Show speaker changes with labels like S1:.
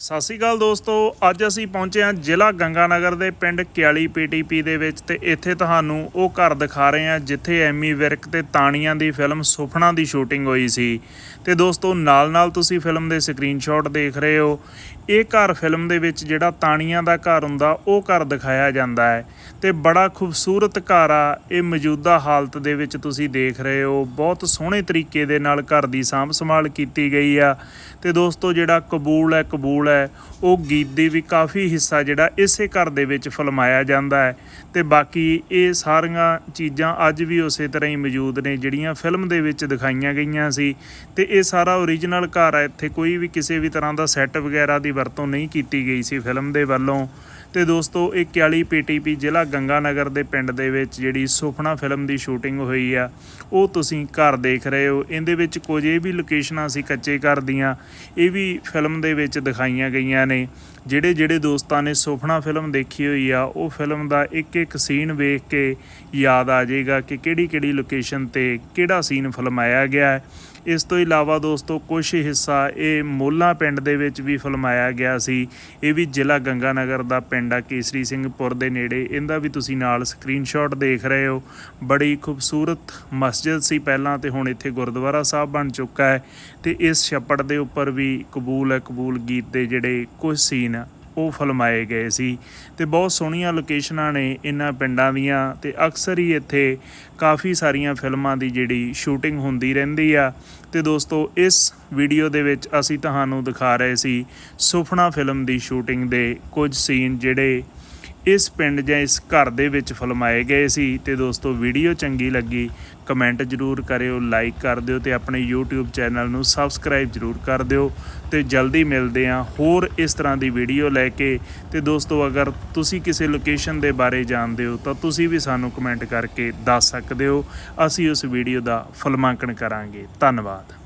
S1: ਸਤਿ ਸ਼੍ਰੀ ਅਕਾਲ ਦੋਸਤੋ, ਅੱਜ ਅਸੀਂ ਪਹੁੰਚੇ ਹਾਂ ਜ਼ਿਲ੍ਹਾ ਗੰਗਾਨਗਰ ਦੇ ਪਿੰਡ ਕਿਆਲੀ ਪੀਟੀਪੀ ਦੇ ਵਿੱਚ ਤੇ ਇੱਥੇ ਤੁਹਾਨੂੰ ਉਹ ਘਰ ਦਿਖਾ ਰਹੇ ਹਾਂ ਜਿੱਥੇ ਐਮੀ ਵਿਰਕ ਤੇ ਤਾਣੀਆਂ ਦੀ ਫਿਲਮ ਸੁਪਨਾ ਦੀ ਸ਼ੂਟਿੰਗ ਹੋਈ ਸੀ। ਤੇ ਦੋਸਤੋ, ਨਾਲ-ਨਾਲ ਤੁਸੀਂ ਫਿਲਮ ਦੇ ਸਕਰੀਨਸ਼ਾਟ ਦੇਖ ਰਹੇ ਹੋ। ਇਹ ਘਰ ਫਿਲਮ ਦੇ ਵਿੱਚ ਜਿਹੜਾ ਤਾਣੀਆਂ ਦਾ ਘਰ ਹੁੰਦਾ, ਉਹ ਘਰ ਦਿਖਾਇਆ ਜਾਂਦਾ ਹੈ। ਤੇ ਬੜਾ ਖੂਬਸੂਰਤ ਘਰ ਆ, ਇਹ ਮੌਜੂਦਾ ਹਾਲਤ ਦੇ ਵਿੱਚ ਤੁਸੀਂ ਦੇਖ ਰਹੇ ਹੋ। ਬਹੁਤ ਸੋਹਣੇ ਤਰੀਕੇ ਦੇ ਨਾਲ ਘਰ ਦੀ ਸਾਂਭ ਸੰਭਾਲ ਕੀਤੀ ਗਈ ਆ। ਤੇ ਦੋਸਤੋ, ਜਿਹੜਾ ਕਬੂਲ ਹੈ, ਕਬੂਲ ਹੈ। ਉਹ ਗੀਤ ਦੀ ਵੀ ਕਾਫੀ ਹਿੱਸਾ ਜਿਹੜਾ ਇਸੇ ਘਰ ਦੇ ਵਿੱਚ ਫਲਮਾਇਆ ਜਾਂਦਾ ਹੈ। ਤੇ ਬਾਕੀ ਇਹ ਸਾਰੀਆਂ ਚੀਜ਼ਾਂ ਅੱਜ ਵੀ ਉਸੇ ਤਰ੍ਹਾਂ ਹੀ ਮੌਜੂਦ ਨੇ, ਜਿਹੜੀਆਂ ਫਿਲਮ ਦੇ ਵਿੱਚ ਦਿਖਾਈਆਂ ਗਈਆਂ ਸੀ। ਤੇ ਇਹ ਸਾਰਾ ਓਰੀਜਨਲ ਘਰ ਹੈ। ਇੱਥੇ ਕੋਈ ਵੀ ਕਿਸੇ ਵੀ ਤਰ੍ਹਾਂ ਦਾ ਸੈੱਟ ਵਗੈਰਾ ਦੀ ਵਰਤੋਂ ਨਹੀਂ ਕੀਤੀ ਗਈ ਸੀ ਫਿਲਮ ਦੇ ਵੱਲੋਂ। ਤੇ ਦੋਸਤੋ, ਇਹ 41 ਪੀਟੀਪੀ ਜ਼ਿਲ੍ਹਾ ਗੰਗਾਨਗਰ ਦੇ ਪਿੰਡ ਦੇ ਵਿੱਚ ਜਿਹੜੀ ਸੁਪਨਾ ਫਿਲਮ ਦੀ ਸ਼ੂਟਿੰਗ ਹੋਈ ਆ, ਉਹ ਤੁਸੀਂ ਘਰ ਦੇਖ ਰਹੇ ਹੋ। ਇਹਦੇ ਵਿੱਚ ਕੁਝ ਇਹ ਵੀ ਲੋਕੇਸ਼ਨਾਂ ਸੀ ਕੱਚੇ ਘਰ ਦੀਆਂ, ਇਹ ਵੀ ਫਿਲਮ ਦੇ ਵਿੱਚ ਦਿਖਾਈਆਂ ਗਈਆਂ ਨੇ। ਜਿਹੜੇ ਜਿਹੜੇ ਦੋਸਤਾਂ ਨੇ ਸੁਪਨਾ ਫਿਲਮ ਦੇਖੀ ਹੋਈ ਆ, ਉਹ ਫਿਲਮ ਦਾ ਇੱਕ ਇੱਕ ਸੀਨ ਵੇਖ ਕੇ ਯਾਦ ਆ ਜਾਏਗਾ ਕਿ ਕਿਹੜੀ ਕਿਹੜੀ ਲੋਕੇਸ਼ਨ ਤੇ ਕਿਹੜਾ ਸੀਨ ਫਿਲਮਾਇਆ ਗਿਆ ਹੈ। ਇਸ ਤੋਂ ਇਲਾਵਾ ਦੋਸਤੋ ਕੁਝ ਹਿੱਸਾ ਇਹ ਮੋਲਾ ਪਿੰਡ ਦੇ ਵਿੱਚ ਵੀ ਫਿਲਮਾਇਆ ਗਿਆ ਸੀ। ਇਹ ਵੀ ਜ਼ਿਲ੍ਹਾ ਗੰਗਾਨਗਰ ਦਾ ਪਿੰਡ ਆ, ਕੇਸਰੀ ਸਿੰਘਪੁਰ ਦੇ ਨੇੜੇ। ਇਹਦਾ ਵੀ ਤੁਸੀਂ ਨਾਲ ਸਕਰੀਨਸ਼ਾਟ ਦੇਖ ਰਹੇ ਹੋ। ਬੜੀ ਖੂਬਸੂਰਤ ਮਸਜਿਦ ਸੀ ਪਹਿਲਾਂ ਤੇ ਹੁਣ ਇੱਥੇ ਗੁਰਦੁਆਰਾ ਸਾਹਿਬ ਬਣ ਚੁੱਕਾ ਹੈ ਤੇ ਇਸ ਛੱਪੜ ਦੇ ਉੱਪਰ ਵੀ ਕਬੂਲ ਹੈ, ਕਬੂਲ ਗੀਤ ਦੇ ਜਿਹੜੇ ਕੁਝ ਸੀਨ ਉਹ ਫਲਮਾਏ ਗਏ ਸੀ ਤੇ ਬਹੁਤ ਸੋਹਣੀਆਂ ਲੋਕੇਸ਼ਨਾਂ ਨੇ ਇਹਨਾਂ ਪਿੰਡਾਂ ਦੀਆਂ ਤੇ ਅਕਸਰ ਹੀ ਇੱਥੇ ਕਾਫੀ ਸਾਰੀਆਂ ਫਿਲਮਾਂ ਦੀ ਜਿਹੜੀ ਸ਼ੂਟਿੰਗ ਹੁੰਦੀ ਰਹਿੰਦੀ ਆ। ਤੇ ਦੋਸਤੋ, ਇਸ ਵੀਡੀਓ ਦੇ ਵਿੱਚ ਅਸੀਂ ਤੁਹਾਨੂੰ ਦਿਖਾ ਰਹੇ ਸੀ ਸੁਪਨਾ ਫਿਲਮ ਦੀ ਸ਼ੂਟਿੰਗ ਦੇ ਕੁਝ ਸੀਨ ਜਿਹੜੇ ਇਸ ਪਿੰਡ ਜਾਂ ਇਸ ਘਰ ਦੇ ਵਿੱਚ ਫਿਲਮਾਏ ਗਏ ਸੀ। ਤੇ ਦੋਸਤੋ, ਵੀਡੀਓ ਚੰਗੀ ਲੱਗੀ, ਕਮੈਂਟ ਜਰੂਰ ਕਰਿਓ, ਲਾਈਕ ਕਰ ਦਿਓ ਤੇ ਆਪਣੇ YouTube ਚੈਨਲ ਨੂੰ ਸਬਸਕ੍ਰਾਈਬ ਜਰੂਰ ਕਰ ਦਿਓ। ਤੇ ਜਲਦੀ ਮਿਲਦੇ ਹਾਂ ਹੋਰ ਇਸ ਤਰ੍ਹਾਂ ਦੀ ਵੀਡੀਓ ਲੈ ਕੇ। ਤੇ ਦੋਸਤੋ, ਅਗਰ ਤੁਸੀਂ ਕਿਸੇ ਲੋਕੇਸ਼ਨ ਦੇ ਬਾਰੇ ਜਾਣਦੇ ਹੋ, ਤਾਂ ਤੁਸੀਂ ਵੀ ਸਾਨੂੰ ਕਮੈਂਟ ਕਰਕੇ ਦੱਸ ਸਕਦੇ ਹੋ। ਅਸੀਂ ਉਸ ਵੀਡੀਓ ਦਾ ਫਲਮਾਂਕਣ ਕਰਾਂਗੇ। ਧੰਨਵਾਦ।